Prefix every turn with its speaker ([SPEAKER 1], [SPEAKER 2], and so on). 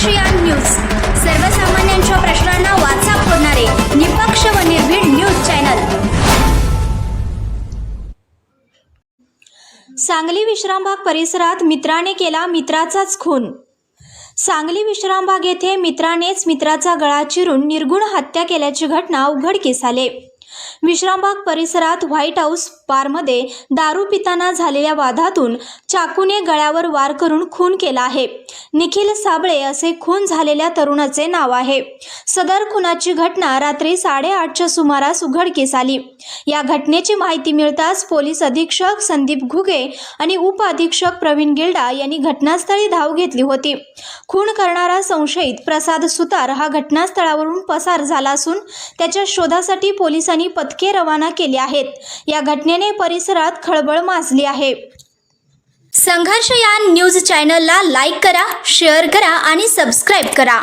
[SPEAKER 1] ASEAN news. सर्वसामान्यांच्या प्रश्नांना वाचा फोडणारे निपक्ष व निर्भीड न्यूज चॅनल. सांगली विश्रामबाग परिसरात मित्राने केला मित्राचाच खून. सांगली विश्रामबाग येथे मित्रानेच मित्राचा गळा चिरून निर्गुण हत्या केल्याची घटना उघडकीस आले. विश्रामबाग परिसरात व्हाईट हाऊस बारमध्ये दारू पिताना झालेल्या वादातून चाकूने गळ्यावर वार करून खून केला आहे. निखिल साबळे असे खून झालेल्या तरुणाचे नाव आहे. सदर खुनाची घटना रात्री साडेआठच्या सुमारास उघडकीस आली. या घटनेची माहिती मिळताच पोलीस अधीक्षक संदीप घुगे आणि उप अधीक्षक प्रवीण गिल्डा यांनी घटनास्थळी धाव घेतली होती. खून करणारा संशयित प्रसाद सुतार हा घटनास्थळावरून पसार झाला असून त्याच्या शोधासाठी पोलिसांनी पथके रवाना केली आहेत. या घटनेने परिसरात खळबळ माजली आहे. संघर्ष या न्यूज चॅनलला लाईक करा शेअर करा आणि सबस्क्राईब करा.